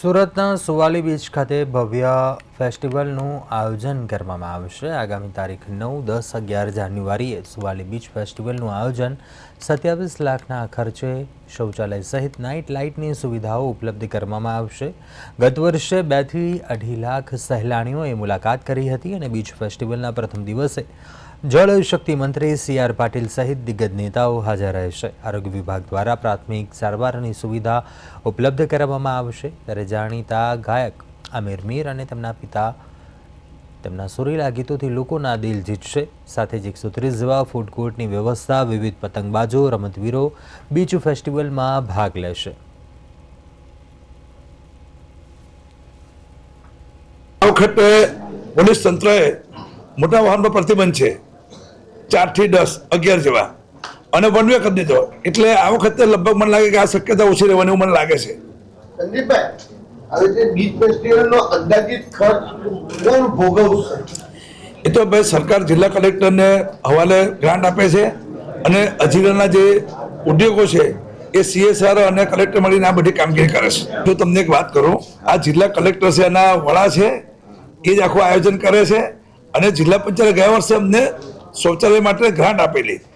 સુરતના સુવાલી બીચ ખાતે ભવ્ય ફેસ્ટિવલનું આયોજન કરવામાં આવશે આગામી તારીખ નવ, દસ, અગિયાર જાન્યુઆરીએ સુવાલી બીચ ફેસ્ટિવલનું આયોજન સત્યાવીસ લાખના ખર્ચે શૌચાલય સહિત નાઇટ લાઇટની સુવિધાઓ ઉપલબ્ધ કરવામાં આવશે. ગત વર્ષે બેથી અઢી લાખ સહેલાણીઓએ મુલાકાત કરી હતી અને બીચ ફેસ્ટિવલના પ્રથમ દિવસે જળ શક્તિ મંત્રી સી આર પાટીલ સહિત દિગ્ગજ નેતાઓ હાજર રહેશે આરોગ્ય વિભાગ દ્વારા પ્રાથમિક સારવારની સુવિધા ઉપલબ્ધ કરાવવામાં આવશે. ત્યારે જાણીતા ગાયક આમિર મીર અને તેમના પિતા તેમના સુરીલા ગીતોથી લોકોના દિલ જીતશે. સાથે જ એકસો ત્રીસ જેવા ફૂડ કોર્ટની વ્યવસ્થા વિવિધ પતંગબાજો રમતવીરો બીચ ફેસ્ટિવલમાં ભાગ લેશે. આ વખતે પોલીસ તંત્રએ મોટા વાહનનો પ્રતિબંધ છે. ચારથી દસ અગિયાર જેવા. અને વન વે કરી દીધો. એટલે આ વખતે લગભગ મને લાગે કે આ શક્યતા ઓછી રહેવાની મને લાગે છે. સંદીપભાઈ હવે એ તો ભાઈ સરકાર જિલ્લા કલેક્ટરને હવાલે ગ્રાન્ટ આપે છે અને અજીરાના જે ઉદ્યોગો છે એ સીએસઆર અને કલેક્ટર મળીને આ બધી કામગીરી કરે છે. જો તમને એક વાત કરું, આ જિલ્લા કલેક્ટર છે, એના વડા છે, એ જ આખું આયોજન કરે છે અને જિલ્લા પંચાયત ગયા વર્ષે અમને શૌચાલય માટે ગ્રાન્ટ આપેલી.